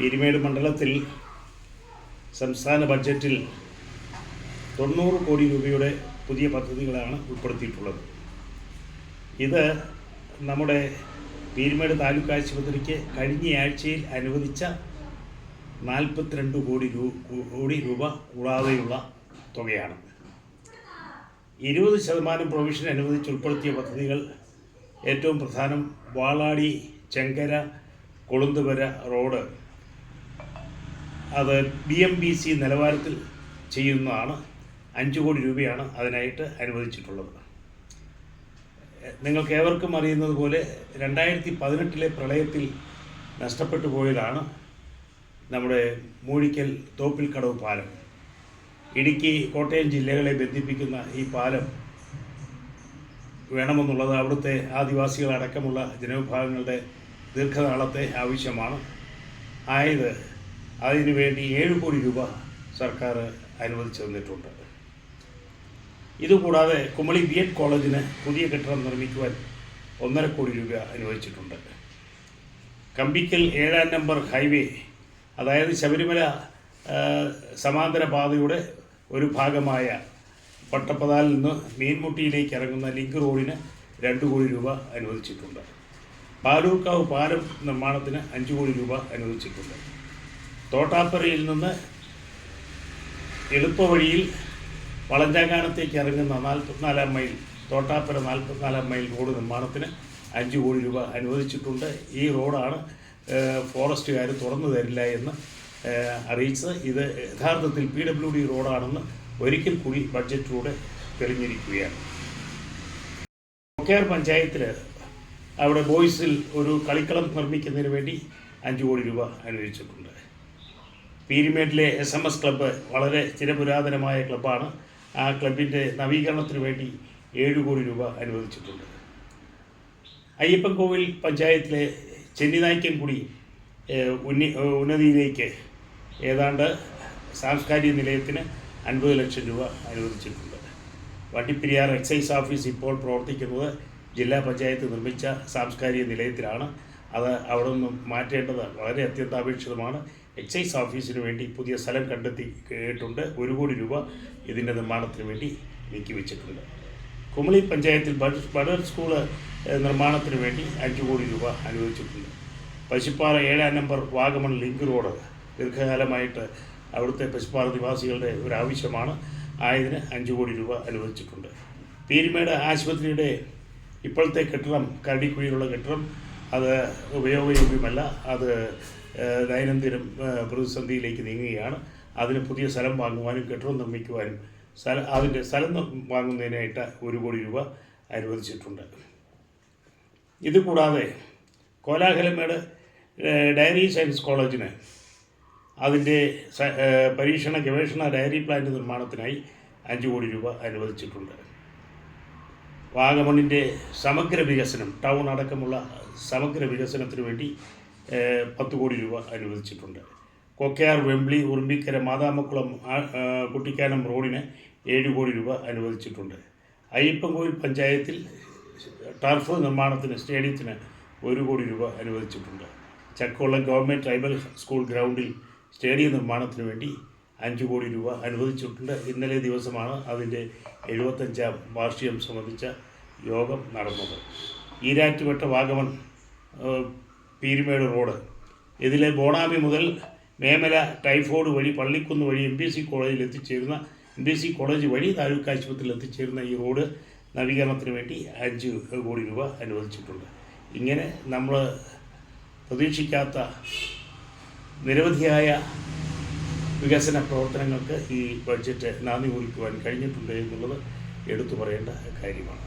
പീരുമേട് മണ്ഡലത്തിൽ സംസ്ഥാന ബഡ്ജറ്റിൽ തൊണ്ണൂറ് കോടി രൂപയുടെ പുതിയ പദ്ധതികളാണ് ഉൾപ്പെടുത്തിയിട്ടുള്ളത്. ഇത് നമ്മുടെ പീരുമേട് താലൂക്ക് ആശുപത്രിക്ക് കഴിഞ്ഞ ആഴ്ചയിൽ അനുവദിച്ച നാൽപ്പത്തിരണ്ട് കോടി കോടി രൂപ കൂടാതെയുള്ള തുകയാണ്. ഇരുപത് ശതമാനം പ്രൊവിഷൻ അനുവദിച്ച് ഉൾപ്പെടുത്തിയ പദ്ധതികൾ ഏറ്റവും പ്രധാനം വാളാടി ചെങ്കര കൊളുന്തുവര റോഡ് അത് ബി എം ബി സി നിലവാരത്തിൽ ചെയ്യുന്നതാണ്. അഞ്ച് കോടി രൂപയാണ് അതിനായിട്ട് അനുവദിച്ചിട്ടുള്ളത്. നിങ്ങൾക്ക് ഏവർക്കും അറിയുന്നത് പോലെ രണ്ടായിരത്തി പതിനെട്ടിലെ പ്രളയത്തിൽ നഷ്ടപ്പെട്ടു പോയതാണ് നമ്മുടെ മൂഴിക്കൽ തോപ്പിൽ കടവ് പാലം. ഇടുക്കി കോട്ടയം ജില്ലകളെ ബന്ധിപ്പിക്കുന്ന ഈ പാലം വേണമെന്നുള്ളത് അവിടുത്തെ ആദിവാസികളടക്കമുള്ള ജനവിഭാഗങ്ങളുടെ ദീർഘനാളത്തെ ആവശ്യമാണ്. ആയത് അതിനു വേണ്ടി ഏഴ് കോടി രൂപ സർക്കാർ അനുവദിച്ചു തന്നിട്ടുണ്ട്. ഇതുകൂടാതെ കുമളി ബി എഡ് കോളേജിന് പുതിയ കെട്ടിടം നിർമ്മിക്കുവാൻ ഒന്നര കോടി രൂപ അനുവദിച്ചിട്ടുണ്ട്. കമ്പിക്കൽ ഏഴാം നമ്പർ ഹൈവേ അതായത് ശബരിമല സമാന്തര പാതയുടെ ഒരു ഭാഗമായ പട്ടപ്പതാൽ നിന്ന് മീൻമുട്ടിയിലേക്ക് ഇറങ്ങുന്ന ലിങ്ക് റോഡിന് രണ്ട് കോടി രൂപ അനുവദിച്ചിട്ടുണ്ട്. പാലൂർക്കാവ് പാലം നിർമ്മാണത്തിന് അഞ്ച് കോടി രൂപ അനുവദിച്ചിട്ടുണ്ട്. തോട്ടാപ്പറയിൽ നിന്ന് എളുപ്പവഴിയിൽ വളഞ്ചാങ്കാനത്തേക്ക് ഇറങ്ങുന്ന നാൽപ്പത്തിനാലാം മൈൽ തോട്ടാപ്പുര നാൽപ്പത്തിനാലാം മൈൽ റോഡ് നിർമ്മാണത്തിന് അഞ്ച് കോടി രൂപ അനുവദിച്ചിട്ടുണ്ട്. ഈ റോഡാണ് ഫോറസ്റ്റുകാർ തുറന്നു തരില്ല എന്ന് അറിയിച്ചത്. ഇത് യഥാർത്ഥത്തിൽ പി ഡബ്ല്യു ഡി റോഡാണെന്ന് ഒരിക്കൽ കൂടി ബഡ്ജറ്റിലൂടെ തെളിഞ്ഞിരിക്കുകയാണ്. കൊക്കയാർ പഞ്ചായത്തിൽ അവിടെ ബോയ്സിൽ ഒരു കളിക്കളം നിർമ്മിക്കുന്നതിന് വേണ്ടി അഞ്ച് കോടി രൂപ അനുവദിച്ചിട്ടുണ്ട്. പീരിമേഡിലെ എസ് എം എസ് ക്ലബ്ബ് വളരെ ചിരപുരാതനമായ ക്ലബ്ബാണ് ആ ക്ലബിന്റെ നവീകരണത്തിന് വേണ്ടി ഏഴ് കോടി രൂപ അനുവദിച്ചിട്ടുണ്ട്. അയ്യപ്പൻകോവിൽ പഞ്ചായത്തിലെ ചെന്നിനായ്ക്കൻകുടി കൂടി ഉന്നി ഉന്നതിയിലേക്ക് ഏതാണ്ട് സാംസ്കാരിക നിലയത്തിന് അൻപത് ലക്ഷം രൂപ അനുവദിച്ചിട്ടുണ്ട്. വട്ടിപ്പെരിയാർ എക്സൈസ് ഓഫീസ് ഇപ്പോൾ പ്രവർത്തിക്കുന്നത് ജില്ലാ പഞ്ചായത്ത് നിർമ്മിച്ച സാംസ്കാരിക നിലയത്തിലാണ്. അത് അവിടെ നിന്നും മാറ്റേണ്ടത് വളരെ അത്യന്താപേക്ഷിതമാണ്. എക്സൈസ് ഓഫീസിന് വേണ്ടി പുതിയ സ്ഥലം കണ്ടെത്തി കേട്ടുണ്ട് ഒരു കോടി രൂപ ഇതിന്റെ നിർമ്മാണത്തിന് വേണ്ടി നീക്കി വെച്ചിട്ടുണ്ട്. കുമളി പഞ്ചായത്തിൽ ബഡ് ബഡർ ഏഹ്, നിർമ്മാണത്തിന് വേണ്ടി അഞ്ച് കോടി രൂപ അനുവദിച്ചിട്ടുണ്ട്. പശുപ്പാറ ഏഴാം നമ്പർ വാഗമൺ ലിങ്ക് റോഡ് ദീർഘകാലമായിട്ട് അവിടുത്തെ പശുപ്പാറ നിവാസികളുടെ ഒരു ആവശ്യമാണ്. ആയതിന് അഞ്ച് കോടി രൂപ അനുവദിച്ചിട്ടുണ്ട്. പീരുമേട് ആശുപത്രിയുടെ ഇപ്പോഴത്തെ കെട്ടിടം കരടിക്കുഴിയിലുള്ള കെട്ടിടം. അത് ഉപയോഗയോഗ്യമല്ല. അത് ദൈനംദിനം പ്രതിസന്ധിയിലേക്ക് നീങ്ങുകയാണ്. അതിന് പുതിയ സ്ഥലം വാങ്ങുവാനും കെട്ടിടം നിർമ്മിക്കുവാനും സ്ഥല അതിന്റെ സ്ഥലം വാങ്ങുന്നതിനായിട്ട് ഒരു കോടി രൂപ അനുവദിച്ചിട്ടുണ്ട്. ഇതുകൂടാതെ കോലാഹലമേട് ഡയറി സയൻസ് കോളേജിന് അതിന്റെ പരീക്ഷണ ഗവേഷണ ഡയറി പ്ലാന്റ് നിർമ്മാണത്തിനായി അഞ്ച് കോടി രൂപ അനുവദിച്ചിട്ടുണ്ട്. വാഗമണിന്റെ സമഗ്ര വികസനം ടൗൺ അടക്കമുള്ള സമഗ്ര വികസനത്തിന് വേണ്ടി പത്ത് കോടി രൂപ അനുവദിച്ചിട്ടുണ്ട്. കൊക്കയാർ വെമ്പിളി ഉറുമ്പിക്കര മാതാമക്കുളം കുട്ടിക്കാനം റോഡിന് ഏഴ് കോടി രൂപ അനുവദിച്ചിട്ടുണ്ട്. അയ്യപ്പൻകോവിൽ പഞ്ചായത്തിൽ ടർഫ് നിർമ്മാണത്തിന് സ്റ്റേഡിയത്തിന് ഒരു കോടി രൂപ അനുവദിച്ചിട്ടുണ്ട്. ചക്കുളം ഗവൺമെന്റ് ട്രൈബൽ സ്കൂൾ ഗ്രൗണ്ടിൽ സ്റ്റേഡിയം നിർമ്മാണത്തിന് വേണ്ടി അഞ്ച് കോടി രൂപ അനുവദിച്ചിട്ടുണ്ട്. ഇന്നലെ ദിവസമാണ് അതിന്റെ എഴുപത്തഞ്ചാം വാർഷികം സംബന്ധിച്ച യോഗം നടന്നത്. ഈരാറ്റുപെട്ട വാഗമൺ പീരുമേട് റോഡ്. ഇതിലെ ബോണാമി മുതൽ മേമല ടൈഫോഡ് വഴി പള്ളിക്കുന്ന് വഴി എം ബി സി കോളേജിൽ എത്തിച്ചേരുന്ന എം ബി സി കോളേജ് വഴി താലൂക്ക് ആശുപത്രിയിൽ എത്തിച്ചേരുന്ന ഈ റോഡ് നവീകരണത്തിന് വേണ്ടി അഞ്ച് കോടി രൂപ അനുവദിച്ചിട്ടുണ്ട്. ഇങ്ങനെ നമ്മൾ പ്രതീക്ഷിക്കാത്ത നിരവധിയായ വികസന പ്രവർത്തനങ്ങൾക്ക് ഈ ബഡ്ജറ്റ് നാന്ദി കുറിക്കുവാൻ കഴിഞ്ഞിട്ടുണ്ട് എന്നുള്ളത് എടുത്തു പറയേണ്ട കാര്യമാണ്.